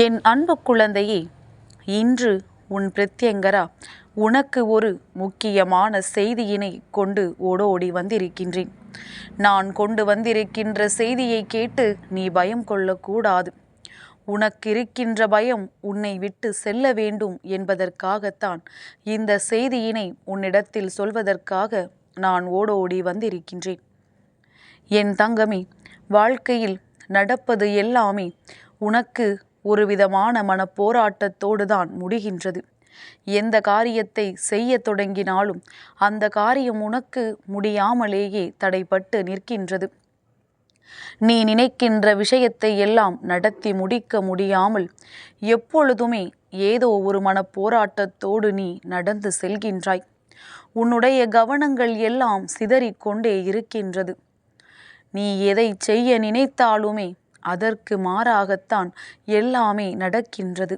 என் அன்பு குழந்தையே இன்று உன் பிரத்யங்கரா உனக்கு ஒரு முக்கியமான செய்தியினை கொண்டு ஓடோடி வந்திருக்கின்றேன். நான் கொண்டு வந்திருக்கின்ற செய்தியை கேட்டு நீ பயம் கொள்ளக்கூடாது. உனக்கு இருக்கின்ற பயம் உன்னை விட்டு செல்ல வேண்டும் என்பதற்காகத்தான் இந்த செய்தியினை உன்னிடத்தில் சொல்வதற்காக நான் ஓடோடி வந்திருக்கின்றேன். என் தங்கமே வாழ்க்கையில் நடப்பது எல்லாமே உனக்கு ஒரு விதமான மனப்போராட்டத்தோடு தான் முடிகின்றது. எந்த காரியத்தை செய்ய தொடங்கினாலும் அந்த காரியம் உனக்கு முடியாமலேயே தடைப்பட்டு நிற்கின்றது. நீ நினைக்கின்ற விஷயத்தை எல்லாம் நடத்தி முடிக்க முடியாமல் எப்பொழுதுமே ஏதோ ஒரு மனப்போராட்டத்தோடு நீ நடந்து செல்கின்றாய். உன்னுடைய கவனங்கள் எல்லாம் சிதறிக்கொண்டே இருக்கின்றது. நீ எதை செய்ய நினைத்தாலுமே அதற்கு மாறாகத்தான் எல்லாமே நடக்கின்றது.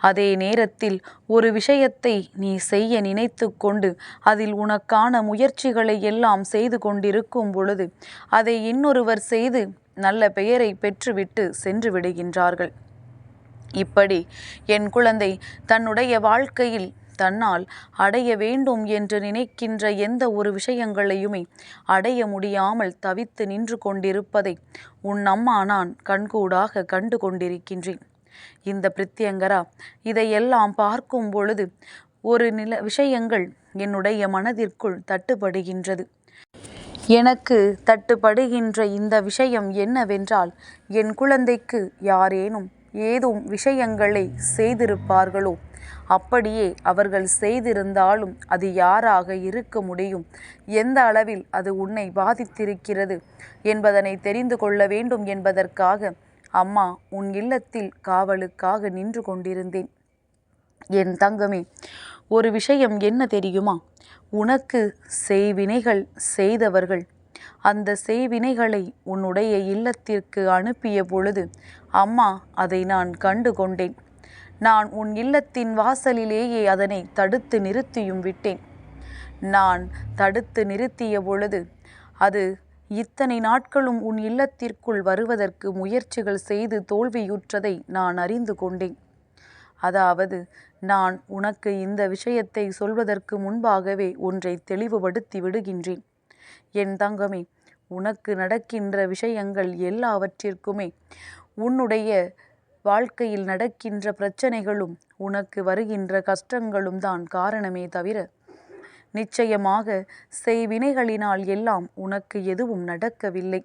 அதே நேரத்தில் ஒரு விஷயத்தை நீ செய்ய நினைத்து கொண்டு அதில் உனக்கான முயற்சிகளை எல்லாம் செய்து கொண்டிருக்கும் பொழுது அதை இன்னொருவர் செய்து நல்ல பெயரை பெற்றுவிட்டு சென்று விடுகின்றார்கள். இப்படி என் குழந்தை தன்னுடைய வாழ்க்கையில் தன்னால் அடைய வேண்டும் என்று நினைக்கின்ற எந்த ஒரு விஷயங்களையுமே அடைய முடியாமல் தவித்து நின்று கொண்டிருப்பதை உன் அம்மா நான் கண்கூடாக கண்டு கொண்டிருக்கின்றேன். இந்த பிரித்தியங்கரா இதையெல்லாம் பார்க்கும் பொழுது ஒரு நில விஷயங்கள் என்னுடைய மனதிற்குள் தட்டுப்படுகின்றது. எனக்கு தட்டுப்படுகின்ற இந்த விஷயம் என்னவென்றால் என் குழந்தைக்கு யாரேனும் ஏதும் விஷயங்களை செய்திருப்பார்களோ அப்படியே அவர்கள் செய்திருந்தாலும் அது யாராக இருக்க முடியும்? எந்த அளவில் அது உன்னை பாதித்திருக்கிறது என்பதனை தெரிந்து கொள்ள வேண்டும் என்பதற்காக அம்மா உன் இல்லத்தில் காவலுக்காக நின்று கொண்டிருந்தேன். என் தங்கமே ஒரு விஷயம் என்ன தெரியுமா? உனக்கு செய்வினைகள் செய்தவர்கள் அந்த செய்வினைகளை உன்னுடைய இல்லத்திற்கு அனுப்பிய பொழுது அம்மா அதை நான் கண்டு கொண்டேன். நான் உன் இல்லத்தின் வாசலிலேயே அதனை தடுத்து நிறுத்தியும் விட்டேன். நான் தடுத்து நிறுத்திய பொழுது அது இத்தனை நாட்களும் உன் இல்லத்திற்குள் வருவதற்கு முயற்சிகள் செய்து தோல்வியுற்றதை நான் அறிந்து கொண்டேன். அதாவது நான் உனக்கு இந்த விஷயத்தை சொல்வதற்கு முன்பாகவே ஒன்றை தெளிவுபடுத்தி விடுகின்றேன். என் தங்கமே உனக்கு நடக்கின்ற விஷயங்கள் எல்லாவற்றிற்குமே உன்னுடைய வாழ்க்கையில் நடக்கின்ற பிரச்சனைகளும் உனக்கு வருகின்ற கஷ்டங்களும் தான் காரணமே தவிர நிச்சயமாக செய்வினைகளினால் எல்லாம் உனக்கு எதுவும் நடக்கவில்லை.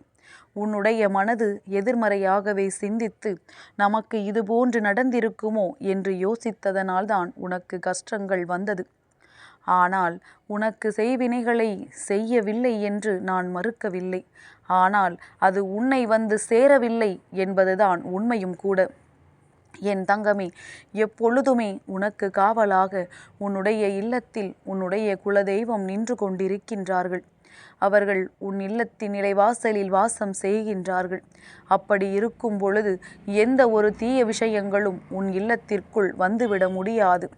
உன்னுடைய மனது எதிர்மறையாகவே சிந்தித்து நமக்கு இதுபோன்று நடந்திருக்குமோ? என்று யோசித்ததனால்தான் உனக்கு கஷ்டங்கள் வந்தது. ஆனால் உனக்கு செய்வினைகளை செய்யவில்லை என்று நான் மறுக்கவில்லை. ஆனால் அது உன்னை வந்து சேரவில்லை என்பதுதான் உண்மையும் கூட. என் தங்கமே எப்பொழுதுமே உனக்கு காவலாக உன்னுடைய இல்லத்தில் உன்னுடைய குலதெய்வம் நின்று கொண்டிருக்கின்றார்கள். அவர்கள் உன் இல்லத்தின் நிலைவாசலில் வாசம் செய்கின்றார்கள். அப்படி இருக்கும் பொழுது எந்த ஒரு தீய விஷயங்களும் உன் இல்லத்திற்குள் வந்துவிட முடியாது.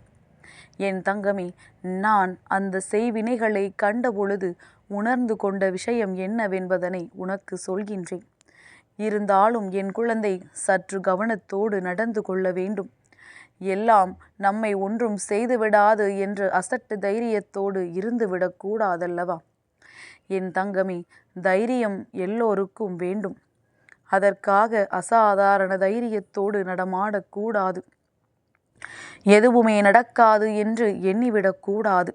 என் தங்கமே நான் அந்த செய்வினைகளை கண்டபொழுது உணர்ந்து கொண்ட விஷயம் என்னவென்பதனை உனக்கு சொல்கின்றேன். இருந்தாலும் என் குழந்தை சற்று கவனத்தோடு நடந்து கொள்ள வேண்டும். எல்லாம் நம்மை ஒன்றும் செய்துவிடாது என்று அசட்டு தைரியத்தோடு இருந்துவிடக்கூடாதல்லவா என் தங்கமே தைரியம் எல்லோருக்கும் வேண்டும். அதற்காக அசாதாரண தைரியத்தோடு நடமாடக்கூடாது எதுவுமே நடக்காது என்று எண்ணிவிடக்கூடாது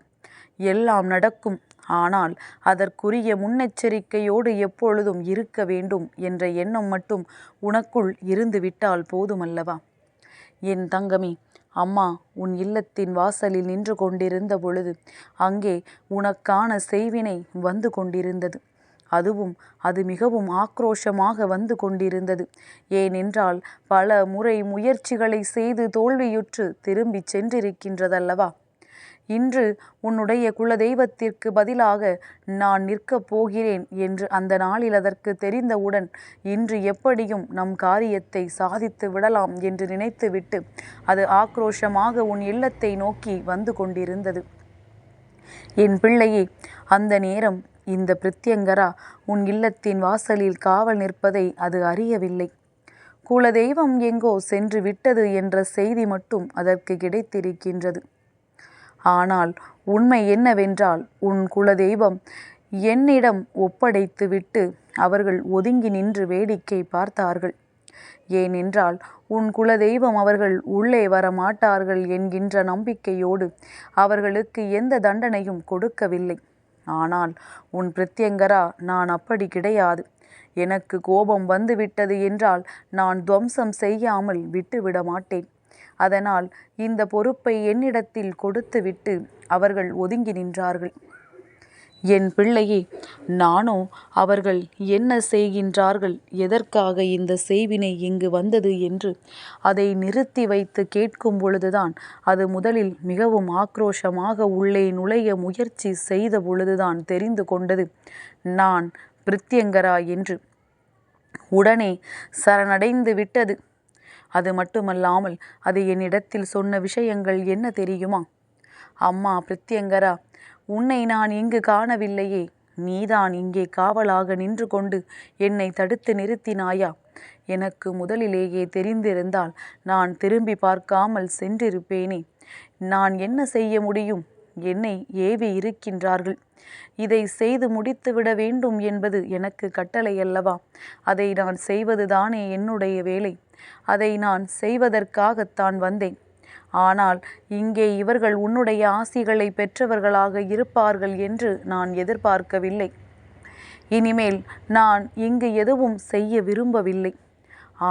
எல்லாம் நடக்கும் ஆனால் அதற்குரிய முன்னெச்சரிக்கையோடு எப்பொழுதும் இருக்க வேண்டும் என்ற எண்ணம் மட்டும் உனக்குள் இருந்துவிட்டால் போதுமல்லவா? என் தங்கமே அம்மா உன் இல்லத்தின் வாசலில் நின்று கொண்டிருந்த பொழுது அங்கே உனக்கான செய்வினை வந்து கொண்டிருந்தது. அதுவும் அது மிகவும் ஆக்ரோஷமாக வந்து கொண்டிருந்தது. ஏனென்றால் பல முறை முயற்சிகளை செய்து தோல்வியுற்று திரும்பிச் சென்றிருக்கின்றதல்லவா? இன்று உன்னுடைய குலதெய்வத்திற்கு பதிலாக நான் நிற்கப் போகிறேன் என்று அந்த நாளில் அதற்கு தெரிந்தவுடன் இன்று எப்படியும் நம் காரியத்தை சாதித்து விடலாம் என்று நினைத்துவிட்டு அது ஆக்ரோஷமாக உன் இல்லத்தை நோக்கி வந்து கொண்டிருந்தது. என் பிள்ளையே அந்த நேரம் இந்த பிரித்யங்கரா உன் இல்லத்தின் வாசலில் காவல் நிற்பதை அது அறியவில்லை. குலதெய்வம் எங்கோ சென்று விட்டது என்ற செய்தி மட்டும் அதற்கு கிடைத்திருக்கின்றது. ஆனால் உண்மை என்னவென்றால் உன் குலதெய்வம் என்னிடம் ஒப்படைத்துவிட்டு அவர்கள் ஒதுங்கி நின்று வேடிக்கை பார்த்தார்கள். ஏனென்றால் உன் குலதெய்வம் அவர்கள் உள்ளே வர மாட்டார்கள் என்கின்ற நம்பிக்கையோடு அவர்களுக்கு எந்த தண்டனையும் கொடுக்கவில்லை. ஆனால் உன் பிரத்யங்கரா நான் அப்படி கிடையாது. எனக்கு கோபம் வந்துவிட்டது என்றால் நான் துவம்சம் செய்யாமல் விட்டுவிட மாட்டேன் அதனால் இந்த பொறுப்பை என்னிடத்தில் கொடுத்துவிட்டு அவர்கள் ஒதுங்கி நின்றார்கள். என் பிள்ளையே நானோ அவர்கள் என்ன செய்கின்றார்கள்? எதற்காக இந்த செய்வினை இங்கு வந்தது என்று அதை நிறுத்தி வைத்து கேட்கும் பொழுதுதான் அது முதலில் மிகவும் ஆக்ரோஷமாக உள்ளே நுழைய முயற்சி செய்த பொழுதுதான் தெரிந்து கொண்டது. நான் பிரித்யங்கரா என்று. உடனே சரணடைந்து விட்டது. அது மட்டுமல்லாமல் அது என்னிடத்தில் சொன்ன விஷயங்கள் என்ன தெரியுமா? அம்மா பிரத்யங்கரா உன்னை நான் இங்கு காணவில்லையே. நீதான் இங்கே காவலாக நின்று கொண்டு என்னை தடுத்து நிறுத்தினாயா? எனக்கு முதலிலேயே தெரிந்திருந்தால் நான் திரும்பி பார்க்காமல் சென்றிருப்பேனே. நான் என்ன செய்ய முடியும்? என்னை ஏவி இருக்கின்றார்கள். இதை செய்து முடித்துவிட வேண்டும் என்பது எனக்கு கட்டளை அல்லவா அதை நான் செய்வதுதானே என்னுடைய வேலை. அதை நான் செய்வதற்காகத்தான் வந்தேன். ஆனால் இங்கே இவர்கள் உன்னுடைய ஆசிகளை பெற்றவர்களாக இருப்பார்கள் என்று நான் எதிர்பார்க்கவில்லை. இனிமேல் நான் இங்கு எதுவும் செய்ய விரும்பவில்லை.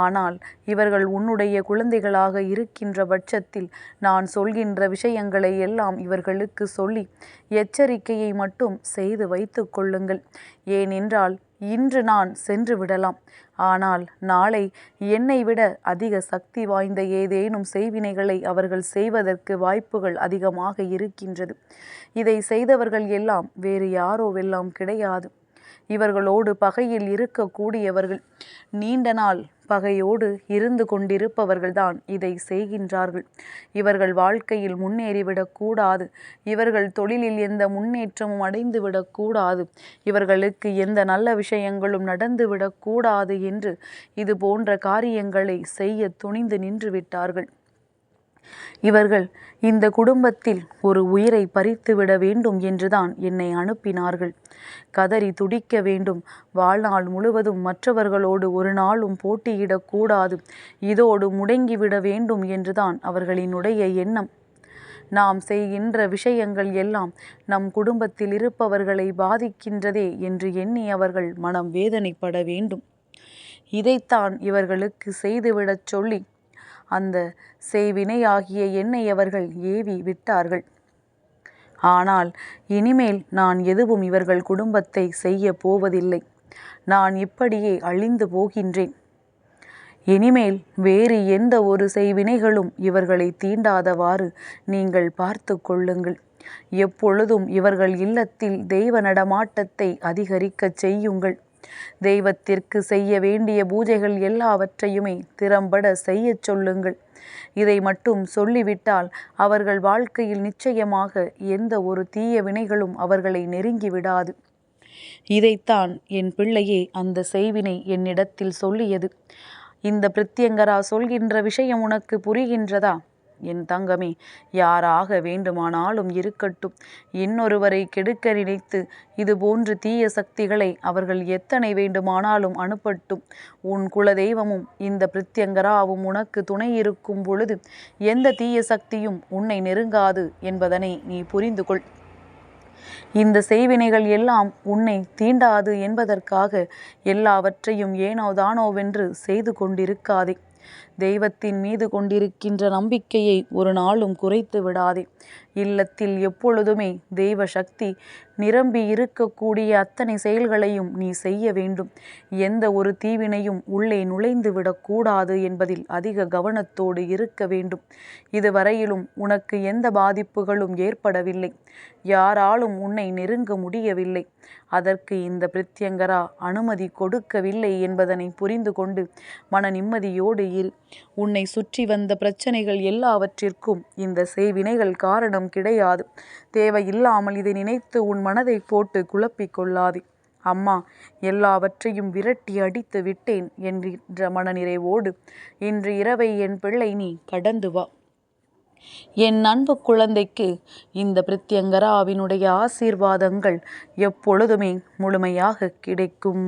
ஆனால் இவர்கள் உன்னுடைய குழந்தைகளாக இருக்கின்ற பட்சத்தில் நான் சொல்கின்ற விஷயங்களை எல்லாம் இவர்களுக்கு சொல்லி எச்சரிக்கையை மட்டும் செய்து வைத்து கொள்ளுங்கள். ஏனென்றால் இன்று நான் சென்று விடலாம். ஆனால் நாளை என்னை விட அதிக சக்தி வாய்ந்த ஏதேனும் செய்வினைகளை அவர்கள் செய்வதற்கு வாய்ப்புகள் அதிகமாக இருக்கின்றது. இதை செய்தவர்கள் எல்லாம் வேறு யாரோவெல்லாம் கிடையாது. இவர்களோடு பகையில் இருக்கக்கூடியவர்கள். நீண்ட நாள் பகையோடு இருந்து கொண்டிருப்பவர்கள்தான் இதை செய்கின்றார்கள். இவர்கள் வாழ்க்கையில் முன்னேறிவிடக்கூடாது இவர்கள் தொழிலில் எந்த முன்னேற்றமும் அடைந்துவிடக்கூடாது இவர்களுக்கு எந்த நல்ல விஷயங்களும் நடந்துவிடக்கூடாது என்று இது போன்ற காரியங்களை செய்ய துணிந்து நின்று விட்டார்கள். இவர்கள் இந்த குடும்பத்தில் ஒரு உயிரை பறித்துவிட வேண்டும் என்றுதான் என்னை அனுப்பினார்கள். கதறி துடிக்க வேண்டும். வாழ்நாள் முழுவதும் மற்றவர்களோடு ஒரு நாளும் போட்டியிடக்கூடாது இதோடு முடங்கிவிட வேண்டும் என்றுதான் அவர்களினுடைய எண்ணம். நாம் செய்கின்ற விஷயங்கள் எல்லாம் நம் குடும்பத்தில் இருப்பவர்களை பாதிக்கின்றதே என்று எண்ணி அவர்கள் மனம் வேதனைப்பட வேண்டும். இதைத்தான் இவர்களுக்கு செய்துவிடச் சொல்லி அந்த செய்வினையாகிய என்னை அவர்கள் ஏவி விட்டார்கள். ஆனால் இனிமேல் நான் எதுவும் இவர்கள் குடும்பத்தை செய்ய போவதில்லை. நான் இப்படியே அழிந்து போகின்றேன். இனிமேல் வேறு எந்த ஒரு செய்வினைகளும் இவர்களை தீண்டாதவாறு நீங்கள் பார்த்து கொள்ளுங்கள். எப்பொழுதும் இவர்கள் இல்லத்தில் தெய்வ நடமாட்டத்தை அதிகரிக்கச் செய்யுங்கள். தெய்வத்திற்கு செய்ய வேண்டிய பூஜைகள் எல்லாவற்றையுமே திறம்பட செய்யச் சொல்லுங்கள். இதை மட்டும் சொல்லிவிட்டால் அவர்கள் வாழ்க்கையில் நிச்சயமாக எந்த ஒரு தீய வினைகளும் அவர்களை நெருங்கி விடாது. இதைத்தான் என் பிள்ளையே அந்த செய்வினை என்னிடத்தில் சொல்லியது. இந்த பிரித்தியங்கரா சொல்கின்ற விஷயம் உனக்கு புரிகின்றதா? என் தங்கமே யாராக வேண்டுமானாலும் இருக்கட்டும். இன்னொருவரை கெடுக்க நினைத்து இது போன்று தீய சக்திகளை அவர்கள் எத்தனை வேண்டுமானாலும் அனுப்பட்டும். உன் குலதெய்வமும் இந்த பிரித்யங்கராவும் உனக்கு துணை இருக்கும் பொழுது எந்த தீய சக்தியும் உன்னை நெருங்காது என்பதனை நீ புரிந்து கொள். இந்த செய்வினைகள் எல்லாம் உன்னை தீண்டாது என்பதற்காக எல்லாவற்றையும் ஏனோ தானோவென்று செய்து கொண்டிருக்காதே. தெய்வத்தின் மீது கொண்டிருக்கின்ற நம்பிக்கையை ஒரு நாளும் குறைத்து விடாதே. இல்லத்தில் எப்பொழுதுமே தெய்வ சக்தி நிரம்பி இருக்கக்கூடிய அத்தனை செயல்களையும் நீ செய்ய வேண்டும். எந்த ஒரு தீவினையும் உள்ளே நுழைந்து விடக்கூடாது என்பதில் அதிக கவனத்தோடு இருக்க வேண்டும். இதுவரையிலும் உனக்கு எந்த பாதிப்புகளும் ஏற்படவில்லை. யாராலும் உன்னை நெருங்க முடியவில்லை. அதற்கு இந்த பிரத்யங்கரா அனுமதி கொடுக்கவில்லை என்பதனை புரிந்து கொண்டு மன நிம்மதியோடு இரு. உன்னை சுற்றி வந்த பிரச்சனைகள் எல்லாவற்றிற்கும் இந்த செய்வினைகள் காரணம் கிடையாது. தேவையில்லாமல் இதை நினைத்து உன் மனதை போட்டு குழப்பிக் கொள்ளாதே. அம்மா எல்லாவற்றையும் விரட்டி அடித்து விட்டேன் என்கின்ற மனநிறைவோடு இன்று இரவை என் பிள்ளை நீ கடந்து வா. என் அன்பு குழந்தைக்கு இந்த பிரத்யங்கராவினுடைய ஆசீர்வாதங்கள் எப்பொழுதுமே முழுமையாக கிடைக்கும்.